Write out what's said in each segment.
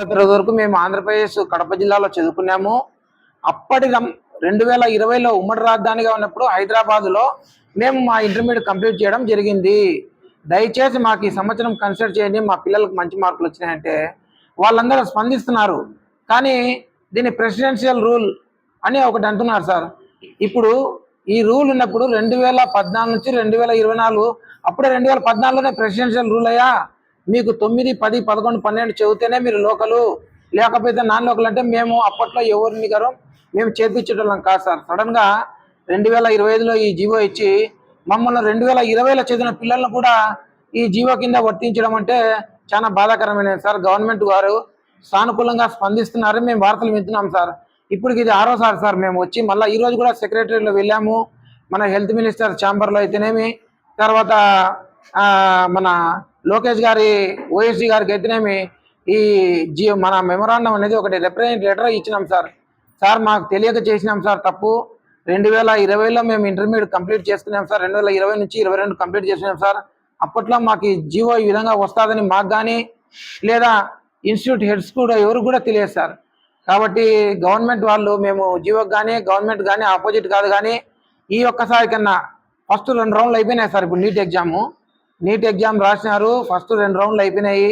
తరగతి వరకు మేము ఆంధ్రప్రదేశ్ కడప జిల్లాలో చదువుకున్నాము. అప్పటి రెండు వేల ఇరవైలో ఉమ్మడి రాజధానిగా ఉన్నప్పుడు హైదరాబాదులో మేము మా ఇంటర్మీడియట్ కంప్లీట్ చేయడం జరిగింది. దయచేసి మాకు ఈ సంవత్సరం కన్సిడర్ చేయండి మా పిల్లలకు మంచి మార్కులు వచ్చినాయంటే వాళ్ళందరూ స్పందిస్తున్నారు. కానీ దీని ప్రెసిడెన్షియల్ రూల్ అని ఒకటి అంటున్నారు సార్. ఇప్పుడు ఈ రూల్ ఉన్నప్పుడు రెండు వేల పద్నాలుగు నుంచి రెండు వేల ఇరవై నాలుగు అప్పుడే రెండు వేల పద్నాలుగులోనే ప్రెసిడెన్షియల్ రూల్ అయ్యా. మీకు తొమ్మిది పది పదకొండు పన్నెండు చదివితేనే మీరు లోకలు లేకపోతే నాన్ లోకల్ అంటే మేము అప్పట్లో ఎవరిని గారు మేము చేర్పించేటోళ్ళం కాదు సార్. సడన్గా రెండు వేల ఇరవై ఐదులో ఈ జీవో ఇచ్చి మమ్మల్ని రెండు వేల ఇరవైలో చదివిన పిల్లలను కూడా ఈ జీవో కింద వర్తించడం అంటే చాలా బాధాకరమైనది సార్. గవర్నమెంట్ వారు సానుకూలంగా స్పందిస్తున్నారు. మేము వార్తలు వింటున్నాం సార్. ఇప్పటికి ఇది ఆరోసారి సార్ మేము వచ్చి మళ్ళీ ఈరోజు కూడా సెక్రటరీలో వెళ్ళాము. మన హెల్త్ మినిస్టర్ ఛాంబర్లో అయితేనేమి తర్వాత మన లోకేష్ గారి ఓఎస్సీ గారికి అయితేనేమి ఈ జీ మన మెమరాండం అనేది ఒకటి రిప్రజెంట్ లెటర్ ఇచ్చినాం సార్. సార్ మాకు తెలియక చేసినాం సార్ తప్పు. రెండు వేల ఇరవైలో మేము ఇంటర్మీడియట్ కంప్లీట్ చేసుకున్నాం సార్. రెండు వేల ఇరవై నుంచి ఇరవై రెండు కంప్లీట్ చేసుకున్నాం సార్. అప్పట్లో మాకు జీవో ఈ విధంగా వస్తుందని మాకు కానీ లేదా ఇన్స్టిట్యూట్ హెడ్స్ కూడా ఎవరు కూడా తెలియదు సార్. కాబట్టి గవర్నమెంట్ వాళ్ళు మేము జీవోకి కానీ గవర్నమెంట్ కానీ ఆపోజిట్ కాదు కానీ ఈ ఒక్కసారి కన్నా ఫస్ట్ రెండు రౌండ్లు అయిపోయినాయి సార్ ఇప్పుడు నీట్ ఎగ్జాము నీట్ ఎగ్జామ్ రాసినారు. ఫస్ట్ రెండు రౌండ్లు అయిపోయినాయి.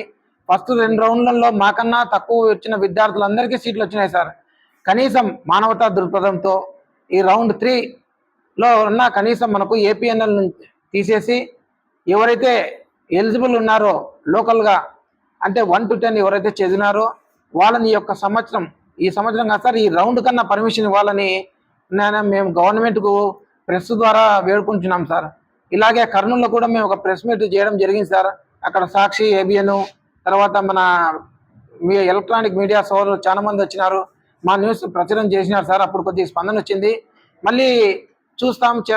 ఫస్ట్ రెండు రౌండ్లలో మాకన్నా తక్కువ వచ్చిన విద్యార్థులందరికీ సీట్లు వచ్చినాయి సార్. కనీసం మానవతా దృక్పథంతో ఈ రౌండ్ త్రీలో ఉన్న కనీసం మనకు ఏపీఎన్ఎల్ తీసేసి ఎవరైతే ఎలిజిబుల్ ఉన్నారో లోకల్గా అంటే వన్ టు టెన్ ఎవరైతే చదివినారో వాళ్ళని ఈ యొక్క సంవత్సరం ఈ సంవత్సరం కాదు సార్ ఈ రౌండ్ కన్నా పర్మిషన్ ఇవ్వాలని నేను మేము గవర్నమెంట్కు ప్రెస్ ద్వారా వేడుకుంటున్నాం సార్. ఇలాగే కర్నూలులో కూడా మేము ఒక ప్రెస్ మీట్ చేయడం జరిగింది సార్. అక్కడ సాక్షి ఏబిఎన్ తర్వాత మన మీ ఎలక్ట్రానిక్ మీడియా సోదరులు చాలా మంది వచ్చినారు. మా న్యూస్ ప్రచురం చేసినారు సార్. అప్పుడు కొద్దిగా స్పందన వచ్చింది. మళ్ళీ చూస్తాం చేస్తాం.